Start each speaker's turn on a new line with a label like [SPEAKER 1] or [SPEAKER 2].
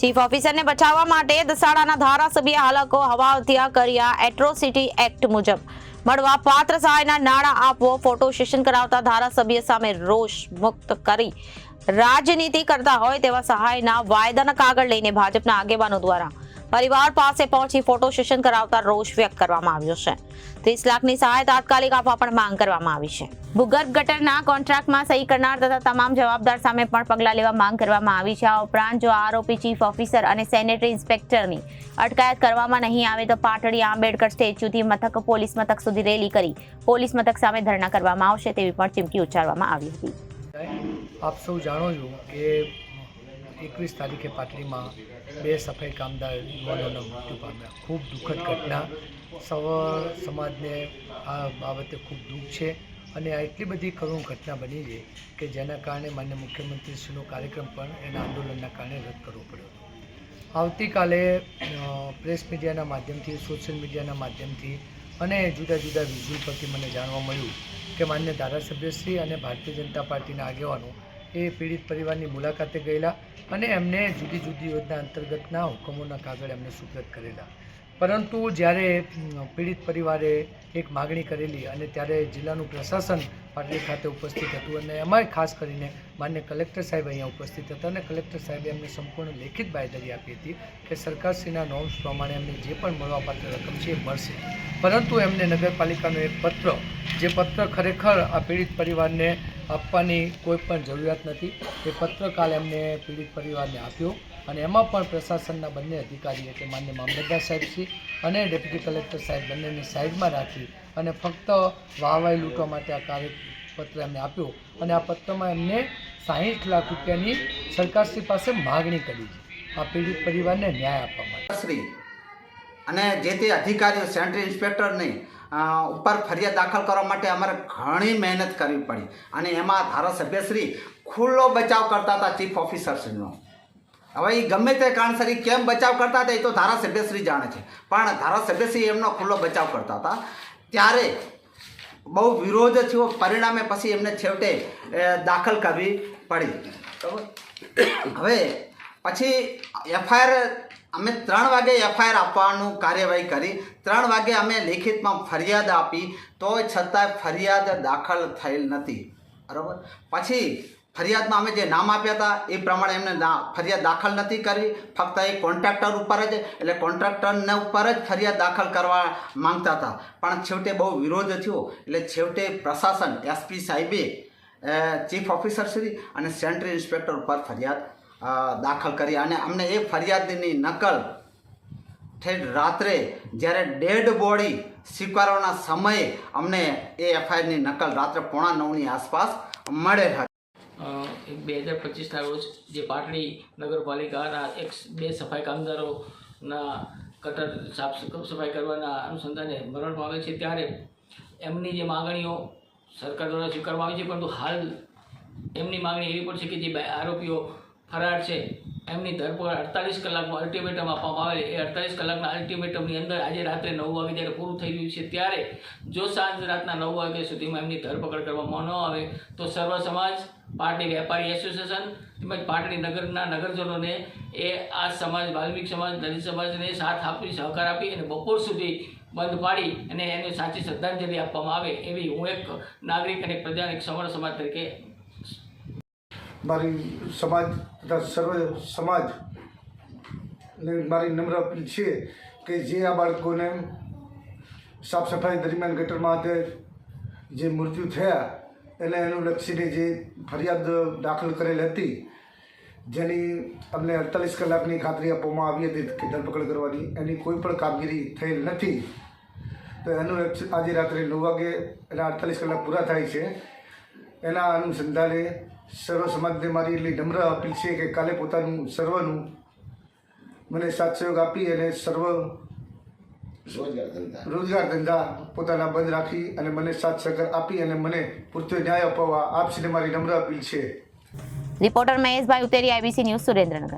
[SPEAKER 1] Chief ઓફિસરને બચાવવા માટે દસાડાના ધારાસભ્ય હાલકો હવાલતિયા કર્યા એટ્રોસિટી એક્ટ મુજબ. મળવા પાત્ર સહાયના નાણાં આપવો ફોટો સેશન કરાવતા ધારાસભ્ય સામે રોષ મુક્ત કરી. રાજનીતિ કરતા હોય તેવા સહાયના વાયદાના કાગળ લઈને ભાજપના આગેવાનો દ્વારા પરિવાર પાસે પહોંચી ફોટો સેશન કરાવતા રોષ વ્યક્ત કરવામાં આવ્યો છે. ત્રીસ લાખની સહાય તાત્કાલિક આપવા પણ માંગ કરવામાં આવી છે. ભૂગર્ભ ગટરના કોન્ટ્રાક્ટમાં સહી કરનાર તથા તમામ જવાબદાર સામે પણ પગલાં લેવા માંગ કરવામાં આવી છે. આ ઉપરાંત જો આરોપી ચીફ ઓફિસર અને સેનેટરી ઇન્સ્પેક્ટરની અટકાયત કરવામાં નહીં આવે તો પાટડી આંબેડકર સ્ટેચ્યુથી મથક પોલીસ મથક સુધી રેલી કરી પોલીસ મથક સામે ધરણા કરવામાં આવશે તેવી પણ ચીમકી ઉચ્ચારવામાં આવી હતી.
[SPEAKER 2] આપ સૌ જાણો છો કે એકવીસ તારીખે પાટલીમાં બે સફાઈ કામદાર યુવાનોના મૃત્યુ પામ્યા. ખૂબ દુઃખદ ઘટના. સવ સમાજને આ બાબતે ખૂબ દુઃખ છે અને આ એટલી બધી કરુણ ઘટના બની છે કે જેના કારણે માન્ય મુખ્યમંત્રીશ્રીનો કાર્યક્રમ પણ એના આંદોલનના કારણે રદ કરવો પડ્યો આવતીકાલે પ્રેસ મીડિયાના માધ્યમથી, સોશિયલ મીડિયાના માધ્યમથી અને જુદા જુદા વિઝ્યુઅલ પરથી મને જાણવા મળ્યું કે માન્ય ધારાસભ્યશ્રી અને ભારતીય જનતા પાર્ટીના આગેવાનો એ પીડિત પરિવારની મુલાકાતે ગયેલા અને એમને જુદી જુદી યોજના અંતર્ગતના હુકમોના કાગળ એમને સુપ્રત કરેલા. પરંતુ જ્યારે પીડિત પરિવારે એક માગણી કરેલી અને ત્યારે જિલ્લાનું પ્રશાસન પાટલી ખાતે ઉપસ્થિત હતું અને એમાંય ખાસ કરીને માન્ય કલેક્ટર સાહેબ અહીંયા ઉપસ્થિત હતા અને કલેક્ટર સાહેબે એમને સંપૂર્ણ લેખિત બાંયધરી આપી હતી કે સરકારશ્રીના નોર્મ્સ પ્રમાણે એમને જે પણ મળવાપાત્ર રકમ છે એ મળશે. પરંતુ એમને નગરપાલિકાનો એક પત્ર, જે પત્ર ખરેખર આ પીડિત પરિવારને આપવાની કોઈ પણ જરૂરિયાત નથી. એ પત્રકાલ એમને પીડિત પરિવારને આપ્યો અને એમાં પણ પ્રશાસનના બંને અધિકારી એટલે માન્ય મામલતદાર સાહેબશ્રી અને ડેપ્યુટી કલેક્ટર સાહેબ બંનેની સાઈડમાં રાખી અને ફક્ત વાહવાઈ લૂંટવા માટે આ કાર્યપત્ર એમને આપ્યો અને આ પત્રમાં એમને સાહીઠ લાખ રૂપિયાની સરકારશ્રી પાસે માગણી કરી આ પીડિત પરિવારને ન્યાય આપવા માટે.
[SPEAKER 3] અને જે તે અધિકારીઓ સેન્ટ્રલ ઇન્સ્પેક્ટર અ, ઉપર ફરિયાદ દાખલ કરવા માટે અમારે ઘણી મહેનત કરવી પડી. અને એમાં ધારાસભ્યશ્રી ખુલ્લો બચાવ કરતા હતા ચીફ ઓફિસરશ્રીનો હવે એ ગમે તે કારણસર ઈ કેમ બચાવ કરતા હતા એ તો ધારાસભ્યશ્રી જાણે છે. પણ ધારાસભ્યશ્રી એમનો ખુલ્લો બચાવ કરતા હતા. ત્યારે બહુ વિરોધ થયો પરિણામે પછી એમને છેવટે દાખલ કરવી પડી. હવે પછી એફઆઈઆર અમે ત્રણ વાગે એફઆઈઆર આપવાનું કાર્યવાહી કરી, ત્રણ વાગે અમે લેખિતમાં ફરિયાદ આપી, તોય છતાંય ફરિયાદ દાખલ થયેલ નથી. બરાબર? પછી ફરિયાદમાં અમે જે નામ આપ્યા હતા, એ પ્રમાણે એમને ફરિયાદ દાખલ નથી કરી, ફક્ત એ કોન્ટ્રાક્ટર ઉપર જ, એટલે કોન્ટ્રાક્ટરને ઉપર જ ફરિયાદ દાખલ કરવા માંગતા હતા. પણ છેવટે બહુ વિરોધ થયો, એટલે છેવટે પ્રશાસન એસપી સાહેબે ચીફ ઓફિસર શ્રી અને સેન્ટ્રલ ઇન્સ્પેક્ટર ઉપર ફરિયાદ દાખલ કરી અને અમને એ ફરિયાદની નકલ ઠેઠ રાત્રે જ્યારે ડેડ બોડી સ્વીકારવાના સમયે અમને એ એફઆઈઆરની નકલ રાત્રે પોણા નવની આસપાસ મળેલ હતી.
[SPEAKER 4] બે હજાર પચીસના રોજ જે પાટડી નગરપાલિકાના એક બે સફાઈ કામદારોના કટર સાફ સફાઈ કરવાના અનુસંધાને મરણ પામે છે ત્યારે એમની જે માગણીઓ સરકાર દ્વારા સ્વીકારવામાં આવી છે, પરંતુ હાલ એમની માગણી એવી પણ છે કે જે આરોપીઓ ફરાર છે. એમની ધરપકડ અડતાલીસ કલાકમાં અલ્ટિમેટમ આપવામાં આવે એ અડતાલીસ કલાકના અલ્ટિમેટમની અંદર આજે રાત્રે નવ વાગે જ્યારે પૂરું થઈ ગયું છે, ત્યારે જો સાંજ રાતના નવ વાગ્યા સુધીમાં એમની ધરપકડ કરવામાં ન આવે, તો સર્વ સમાજ, પાર્ટી વેપારી એસોસિએશન તેમજ પાટડી નગરના નગરજનોને એ આ સમાજ, વાલ્મિક સમાજ, દલિત સમાજને સાથ આપી, સહકાર આપી અને બપોર સુધી બંધ પાડી અને એને સાચી શ્રદ્ધાંજલિ આપવામાં આવે એવી હું એક નાગરિક અને પ્રજા એક સમર સમાજ તરીકે
[SPEAKER 5] મારી સમાજ તથા સર્વ સમાજ ને મારી નમ્ર અપીલ છે કે જે આ બાળકોને સાફ સફાઈ દરમિયાન ગટરમાં તે જે મૃત્યુ થયા, એને એનું લક્ષીને જે ફરિયાદ દાખલ કરેલ હતી, જેની અમને અડતાલીસ કલાકની ખાતરી આપવામાં આવી હતી કે ધરપકડ કરવાની, એની કોઈ પણ કામગીરી થયેલ નથી. તો એનું આજે રાત્રે નવ વાગે એના અડતાલીસ કલાક પૂરા થાય છે. એના અનુસંધાને સર્વ સમાજને મારી એટલી નમ્ર અપીલ છે કે કાલે પોતાનું સર્વનું મને સાથ સહયોગ આપી અને સર્વ રોજગાર ધંધા. પોતાના બંધ રાખી અને મને સાથ સહકાર આપી અને મને પૂરતો ન્યાય અપાવવા આપશ્રીને મારી નમ્ર અપીલ છે.
[SPEAKER 1] Reporter Maheshbhai Uteri IBC news Surendranagar.